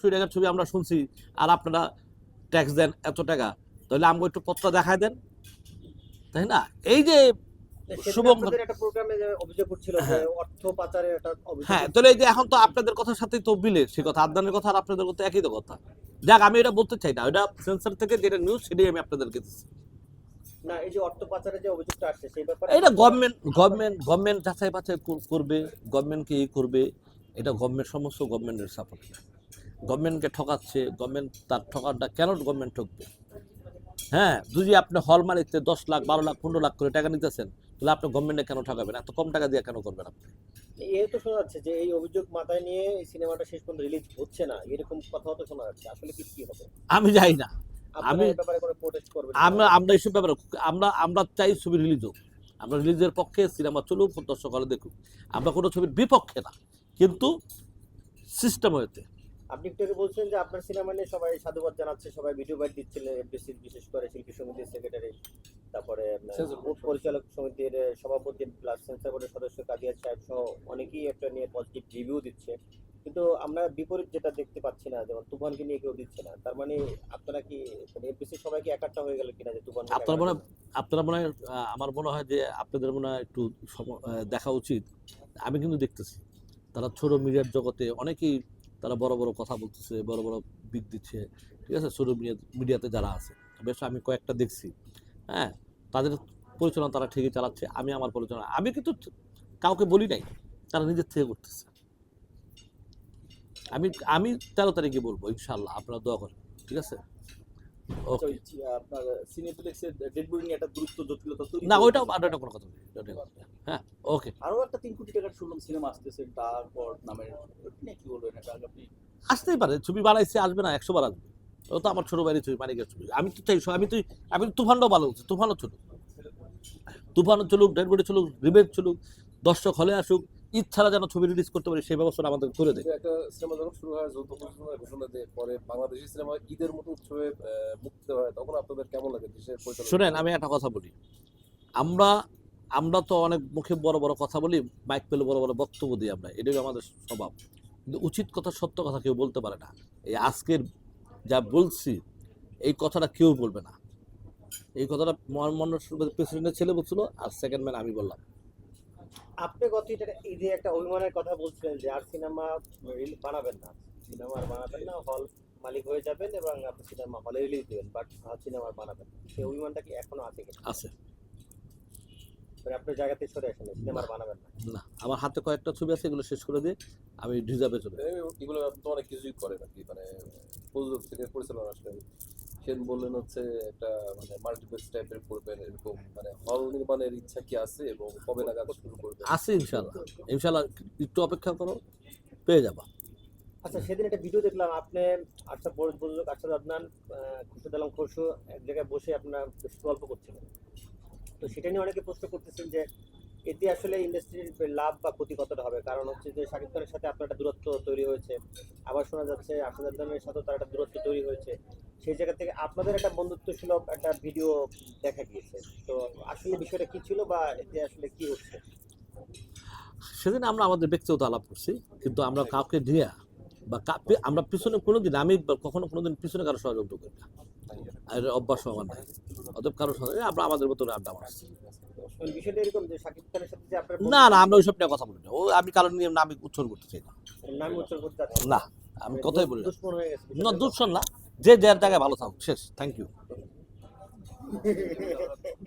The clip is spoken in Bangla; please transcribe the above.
কোটি টাকার ছবি আমরা শুনছি আর আপনারা ট্যাক্স দেন এত টাকা। তাহলে আমাকে একটু পত্র দেখায় দেন। তাই না? এই যে আপনাদের হ্যাঁ। হ্যাঁ তাহলে এই যে এখন তো আপনাদের কথার সাথেই তো মিলে সে কথা। আদানের কথা আর আপনাদের কথা একই তো কথা। যাক আমি এটা বলতে চাই না। ওটা সেন্সার থেকে যেটা নিউজ সেটাই আমি আপনাদেরকে দিচ্ছি। না এই যে অর্থ পাচারের যে অভিযোগটা আসছে সেই ব্যাপারে এটা গভর্নমেন্ট গভর্নমেন্ট গভর্নমেন্ট যাচাই বাছাই করবে গভর্নমেন্টকে ই করবে। এটা গভর্নমেন্ট সমস্ত গভর্নমেন্টের সাপোর্ট গভর্নমেন্টকে ঠকাচ্ছে গভর্নমেন্ট তার ঠকারটা কেন গভর্নমেন্ট ঠকবে? হ্যাঁ যদি আপনি হল মারিতে দশ লাখ বারো লাখ পনেরো লাখ করে টাকা নিতেছেন তাহলে আপনি গভর্নমেন্টে কেন ঠকাবেন? এত কম টাকা দিয়ে কেন করবেন আপনি? এ তো শোনা যাচ্ছে যে এই অভিযোগ মাথায় নিয়ে এই সিনেমাটা শেষ পর্যন্ত রিলিজ হচ্ছে না এরকম কথাও তো শোনা যাচ্ছে। আসলে কি কি হবে? আমি যাই না। আমি- এই আমরা আমরা এইসব ব্যাপারে আমরা আমরা চাই ছবি রিলিজ হোক। আমরা রিলিজের পক্ষে সিনেমা চলুক দর্শক হলে দেখুক। আমরা কোনো ছবির বিপক্ষে না। কিন্তু সিস্টেম হয়েছে। আপনি একটু বলছেন যে আপনার সিনেমা নিয়ে সবাই সাধুবাদ জানাচ্ছে সবাই ভিডিও বাইট দিচ্ছিলেন এফডিসি বিশেষ করে শিল্পী সমিতির সেক্রেটারি তারপরে পরিচালক সমিতির সভাপতি প্লাস সেন্সার বোর্ডের সদস্য কাদিয়া সাহেব সহ অনেকেই একটা নিয়ে পজিটিভ রিভিউ দিচ্ছে। কিন্তু আমরা বিপরীত যেটা দেখতে পাচ্ছি না যেমন তুফানকে নিয়ে কেউ দিচ্ছে না। তার মানে আপনারা কি এফডিসি সবাই কি একাট্টা হয়ে গেল কিনা যে তুফান আপনার মনে হয়- আপনারা মনে হয় আমার মনে হয় যে আপনাদের মনে হয় একটু দেখা উচিত। আমি কিন্তু দেখতেছি। তারা ছোট মিডিয়ার জগতে অনেকেই তারা বড় বড় কথা বলতেছে, বড় বড় বিক দিচ্ছে, ঠিক আছে? ছোট মিডিয়াতে যারা আছে। বেশ, আমি কয়েকটা দেখছি। হ্যাঁ? তাদের পরিচালনা তারা ঠিকই চালাচ্ছে, আমি আমার পরিচালনা। আমি কিন্তু কাউকে বলি নাই, তারা নিজের থেকে করতেছে। আমি আমি তেরো তারিখে বলব ইনশাল্লাহ আপনারা দোয়া করেন, ঠিক আছে? আপনার সিনেপ্লেক্সের ডেড বডি একটা দ্রুত জটিলতা তৈরি না ওইটা কোনো কথা নেই ওইটা কোনো কথা হ্যাঁ ওকে আরও একটা তিন কোটি টাকার শুনলাম সিনেমা আসতেছে তারপর নামের কি বলবেন এটা আপনি আসতেই পারে ছবি বানাইছে আসবে না একশো বার আসবে। ও তো আমার ছোট বাইরে ছবি মানিকের ছবি। আমি তো চাই আমি তো আমি তুফানটাও ভালো হচ্ছে তুফানও চলুক তুফানও চলুক ডেডবডি চলুক রিবেট চলুক দর্শক হলে আসুক ইচ্ছারা যেন ছবি রিলিজ করতে পারি সেই ব্যবস্থা আমাদের করে দেয়। একটা সিনেমা যখন শুরু হয় যৌথ ঘোষণা দিয়ে পরে বাংলাদেশি সিনেমা ঈদের মতো উৎসবে মুক্তি হয় তখন আপনাদের কেমন লাগে শোনেন আমি একটা কথা বলি। আমরা আমরা তো অনেক মুখে বড় বড় কথা বলি মাইক পেলে বড় বড় বক্তব্য দিই আমরা এটাই আমাদের স্বভাব। কিন্তু উচিত কথা সত্য কথা কেউ বলতে পারে না। এই আজকের যা বলছি এই কথাটা কেউ বলবে না। এই কথাটা মহামান্য প্রেসিডেন্টের ছেলে বলছিল আর সেকেন্ড ম্যান আমি বললাম। আপনি গত ঈদে- ঈদে একটা অভিমানের কথা বলছিলেন যে আর সিনেমা বানাবেন না। সিনেমা আর বানাবেন না হল মালিক হয়ে যাবেন এবং আপনি সিনেমা হলে রিলিজ দেবেন বাট সিনেমা আর বানাবেন সেই অভিমানটা কি এখনও আছে কিনা? আছে। মানে আপনার জায়গাতে সরে আসেন সিনেমা বানাবেন না। না আমার হাতে কয়েকটা ছবি আছে এগুলো শেষ করে দিয়ে আমি রিজার্ভে চলে এগুলো অনেক কিছুই করেন আর কি মানে প্রযোজক থেকে পরিচালনা আসলেন সেন বললেন হচ্ছে একটা মানে মাল্টিপ্লেক্স টাইপের করবেন এরকম মানে হল নির্মাণের ইচ্ছা কি আছে এবং কবে নাগাদ শুরু করবেন? আছে ইনশাল্লাহ ইনশাল্লাহ একটু অপেক্ষা করো পেয়ে যাবা। আচ্ছা সেদিন একটা ভিডিও দেখলাম আপনি আচ্ছা আরশাদ আদনান আহ, খুরশেদ আলম খসরু এক জায়গায় বসে আপনার গল্প করছিলেন। তো সেটা নিয়ে অনেকে প্রশ্ন করতেছেন যে এতে আসলে ইন্ডাস্ট্রির লাভ বা ক্ষতি কতটা হবে? কারণ হচ্ছে যে শাকিব খানের সাথে আপনার একটা দূরত্ব তৈরি হয়েছে। আবার শোনা যাচ্ছে আরশাদ আদনানের সাথেও তার একটা দূরত্ব তৈরি হয়েছে। সেই জায়গা থেকে আপনাদের একটা বন্ধুত্বসুলভ একটা ভিডিও দেখা গিয়েছে। তো আসলে বিষয়টা কি ছিল বা এতে আসলে কি হচ্ছে? সেদিন আমরা আমাদের ব্যক্তিগত আলাপ করছি কিন্তু আমরা কাউকে নিয়ে বা আমরা পিছনে কোনোদিন আমি কখনো কোনোদিন পিছনে কারও সহযোগিতা করি না। আর অভ্যাস আমার নাই। অতএব কারও সহযোগিতা আমরা আমাদের মতো আড্ডা মারছি। মানে না না আমরা ওইসব নিয়ে কথা বলি না। ও আমি কারণ নিয়ে আমি উচ্চারণ করতে চাই না। না? আমি কথাই বলি না। দুঃসন না। যে যার জায়গায় ভালো থাকুক শেষ থ্যাংক ইউ